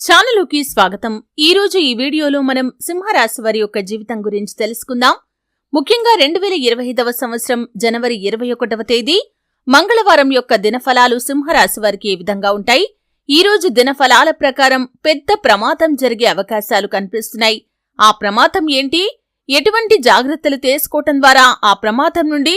ఛానలుకి స్వాగతం. ఈ రోజు ఈ వీడియోలో మనం సింహరాశి వారి యొక్క జీవితం గురించి తెలుసుకుందాం. ముఖ్యంగా రెండు వేల ఇరవై ఐదవ సంవత్సరం జనవరి ఇరవై ఒకటవ తేదీ మంగళవారం యొక్క దినఫలాలు సింహరాశి వారికి ఏ విధంగా ఉంటాయి? ఈ రోజు దినఫలాల ప్రకారం పెద్ద ప్రమాదం జరిగే అవకాశాలు కనిపిస్తున్నాయి. ఆ ప్రమాదం ఏంటి? ఎటువంటి జాగ్రత్తలు తీసుకోవటం ద్వారా ఆ ప్రమాదం నుండి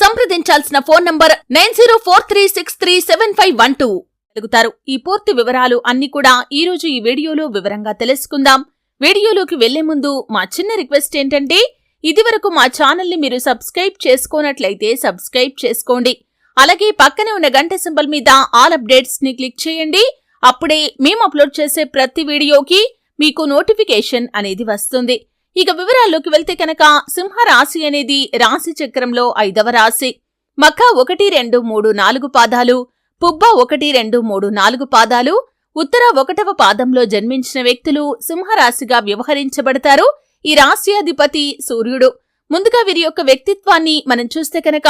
సంప్రదించాల్సిన phone number nine zero four three six three seven five one two. అడుగుతారు ఈ పూర్తి వివరాలు అన్ని కూడా ఈ రోజు ఈ వీడియోలో వివరంగా తెలుసుకుందాం. వీడియోలోకి వెళ్ళే ముందు మా చిన్న రిక్వెస్ట్ ఏంటంటే ఇదివరకు మా ఛానల్ని మీరు సబ్స్క్రైబ్ చేసుకోనట్లయితే సబ్స్క్రైబ్ చేసుకోండి. అలాగే పక్కనే ఉన్న గంట సింబల్ మీద ఆల్ అప్డేట్స్ని క్లిక్ చేయండి. అప్పుడే మేము అప్లోడ్ చేసే ప్రతి వీడియోకి మీకు నోటిఫికేషన్ అనేది వస్తుంది. ఇక వివరాల్లోకి వెళ్తే కనుక సింహరాశి అనేది రాశి చక్రంలో ఐదవ రాశి. మఖ ఒకటి రెండు మూడు నాలుగు పాదాలు పుబ్బ ఒకటి రెండు మూడు నాలుగు పాదాలు ఉత్తర ఒకటవ పాదంలో జన్మించిన వ్యక్తులు సింహరాశిగా వ్యవహరించబడతారు. ఈ రాశి అధిపతి సూర్యుడు. ముందుగా వీరి యొక్క వ్యక్తిత్వాన్ని మనం చూస్తే కనుక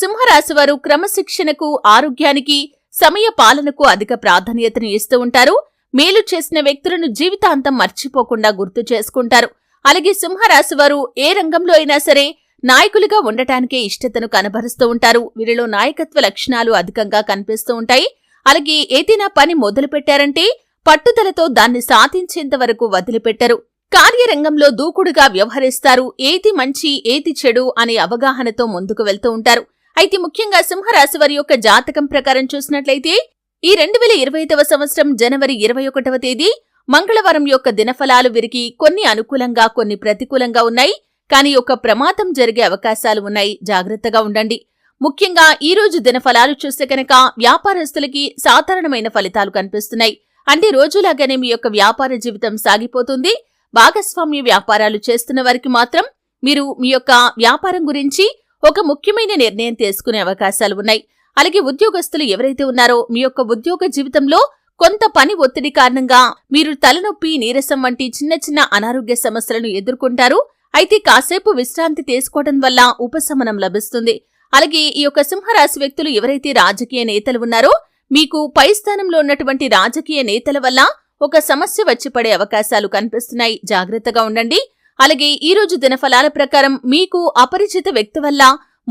సింహరాశి వారు క్రమశిక్షణకు ఆరోగ్యానికి సమయ పాలనకు అధిక ప్రాధాన్యతను ఇస్తూ ఉంటారు. మేలు చేసిన వ్యక్తులను జీవితాంతం మర్చిపోకుండా గుర్తు చేసుకుంటారు. అలాగే సింహరాశి వారు ఏ రంగంలో అయినా సరే నాయకులుగా ఉండటానికే ఇష్టతను కనబరుస్తూ ఉంటారు. వీరిలో నాయకత్వ లక్షణాలు అధికంగా కనిపిస్తూ ఉంటాయి. అలాగే ఏదైనా పని మొదలు పెట్టారంటే పట్టుదలతో దాన్ని సాధించేంత వరకు వదిలిపెట్టరు. కార్యరంగంలో దూకుడుగా వ్యవహరిస్తారు. ఏది మంచి ఏది చెడు అనే అవగాహనతో ముందుకు వెళ్తూ ఉంటారు. అయితే ముఖ్యంగా సింహరాశి వారి యొక్క జాతకం ప్రకారం చూసినట్లయితే ఈ రెండు వేల ఇరవై ఐదవ సంవత్సరం జనవరి ఇరవై ఒకటవ తేదీ మంగళవారం యొక్క దినఫలాలు వీరికి కొన్ని అనుకూలంగా కొన్ని ప్రతికూలంగా ఉన్నాయి. కానీ ఒక ప్రమాదం జరిగే అవకాశాలు ఉన్నాయి. జాగ్రత్తగా ఉండండి. ముఖ్యంగా ఈ రోజు దినఫలాలు చూస్తే కనుక వ్యాపారస్తులకి సాధారణమైన ఫలితాలు కనిపిస్తున్నాయి. అంటే రోజులాగానే మీ యొక్క వ్యాపార జీవితం సాగిపోతుంది. భాగస్వామ్య వ్యాపారాలు చేస్తున్న వారికి మాత్రం మీరు మీ యొక్క వ్యాపారం గురించి ఒక ముఖ్యమైన నిర్ణయం తీసుకునే అవకాశాలు ఉన్నాయి. అలాగే ఉద్యోగస్తులు ఎవరైతే ఉన్నారో మీ యొక్క ఉద్యోగ జీవితంలో కొంత పని ఒత్తిడి కారణంగా మీరు తలనొప్పి నీరసం వంటి చిన్న చిన్న అనారోగ్య సమస్యలను ఎదుర్కొంటారు. అయితే కాసేపు విశ్రాంతి తీసుకోవడం వల్ల ఉపశమనం లభిస్తుంది. అలాగే ఈ యొక్క సింహరాశి వ్యక్తులు ఎవరైతే రాజకీయ నేతలు ఉన్నారో మీకు పై స్థానంలో ఉన్నటువంటి రాజకీయ నేతల వల్ల ఒక సమస్య వచ్చి పడే అవకాశాలు కనిపిస్తున్నాయి. జాగ్రత్తగా ఉండండి. అలాగే ఈ రోజు దినఫలాల ప్రకారం మీకు అపరిచిత వ్యక్తి వల్ల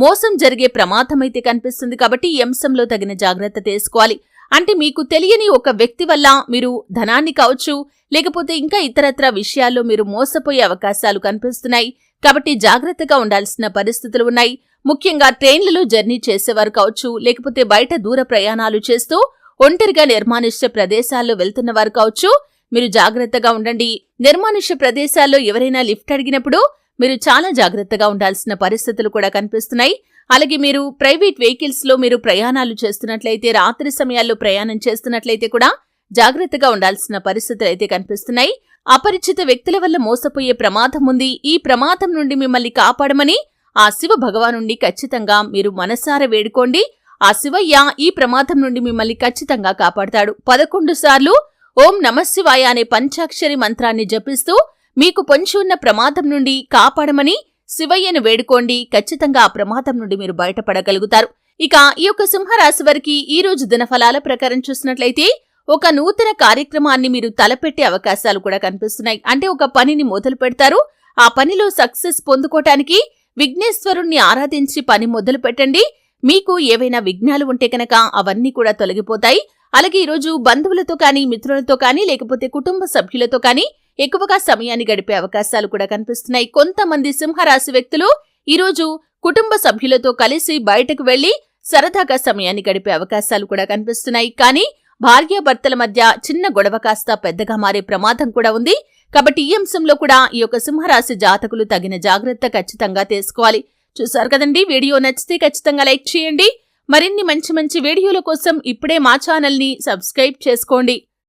మోసం జరిగే ప్రమాదమైతే కనిపిస్తుంది కాబట్టి ఈ అంశంలో తగిన జాగ్రత్త తీసుకోవాలి. అంటే మీకు తెలియని ఒక వ్యక్తి వల్ల మీరు ధనాన్ని కావచ్చు లేకపోతే ఇంకా ఇతరత్ర విషయాల్లో మీరు మోసపోయే అవకాశాలు కనిపిస్తున్నాయి. కాబట్టి జాగ్రత్తగా ఉండాల్సిన పరిస్థితులు ఉన్నాయి. ముఖ్యంగా ట్రైన్లలో జర్నీ చేసేవారు కావచ్చు లేకపోతే బయట దూర ప్రయాణాలు చేస్తూ ఒంటరిగా నిర్మానుష్య ప్రదేశాల్లో వెళ్తున్న వారు కావచ్చు మీరు జాగ్రత్తగా ఉండండి. నిర్మానుష్య ప్రదేశాల్లో ఎవరైనా లిఫ్ట్ అడిగినప్పుడు మీరు చాలా జాగ్రత్తగా ఉండాల్సిన పరిస్థితులు కూడా కనిపిస్తున్నాయి. అలాగే మీరు ప్రైవేట్ వెహికల్స్లో మీరు ప్రయాణాలు చేస్తున్నట్లయితే రాత్రి సమయాల్లో ప్రయాణం చేస్తున్నట్లయితే కూడా జాగ్రత్తగా ఉండాల్సిన పరిస్థితులు అయితే కనిపిస్తున్నాయి. అపరిచిత వ్యక్తుల వల్ల మోసపోయే ప్రమాదం ఉంది. ఈ ప్రమాదం నుండి మిమ్మల్ని కాపాడమని ఆ శివ భగవానుండి ఖచ్చితంగా మీరు మనసార వేడుకోండి. ఆ శివయ్య ఈ ప్రమాదం నుండి మిమ్మల్ని ఖచ్చితంగా కాపాడతాడు. పదకొండు సార్లు ఓం నమశివాయ అనే పంచాక్షరి మంత్రాన్ని జపిస్తూ మీకు పొంచి ఉన్న ప్రమాదం నుండి కాపాడమని శివయ్యను వేడుకోండి. ఖచ్చితంగా ఆ ప్రమాదం నుండి మీరు బయటపడగలుగుతారు. ఇక ఈ యొక్క సింహరాశి వారికి ఈ రోజు దినఫలాల ప్రకారం చూసినట్లయితే ఒక నూతన కార్యక్రమాన్ని మీరు తలపెట్టే అవకాశాలు కూడా కనిపిస్తున్నాయి. అంటే ఒక పనిని మొదలు పెడతారు. ఆ పనిలో సక్సెస్ పొందుకోటానికి విఘ్నేశ్వరుణ్ణి ఆరాధించి పని మొదలు పెట్టండి. మీకు ఏవైనా విఘ్నాలు ఉంటే కనుక అవన్నీ కూడా తొలగిపోతాయి. అలాగే ఈరోజు బంధువులతో కానీ మిత్రులతో కానీ లేకపోతే కుటుంబ సభ్యులతో కానీ ఎక్కువగా సమయాన్ని గడిపే అవకాశాలు కూడా కనిపిస్తున్నాయి. కొంతమంది సింహరాశి వ్యక్తులు ఈరోజు కుటుంబ సభ్యులతో కలిసి బయటకు వెళ్ళి సరదాగా సమయాన్ని గడిపే అవకాశాలు కూడా కనిపిస్తున్నాయి. కానీ భార్యాభర్తల మధ్య చిన్న గొడవ కాస్త పెద్దగా మారే ప్రమాదం కూడా ఉంది. కాబట్టి ఈ అంశంలో కూడా ఈ యొక్క సింహరాశి జాతకులు తగిన జాగ్రత్త ఖచ్చితంగా తీసుకోవాలి. చూశారు కదండి వీడియో నచ్చితే ఖచ్చితంగా లైక్ చేయండి. మరిన్ని మంచి మంచి వీడియోల కోసం ఇప్పుడే మా ఛానల్ని సబ్స్క్రైబ్ చేసుకోండి.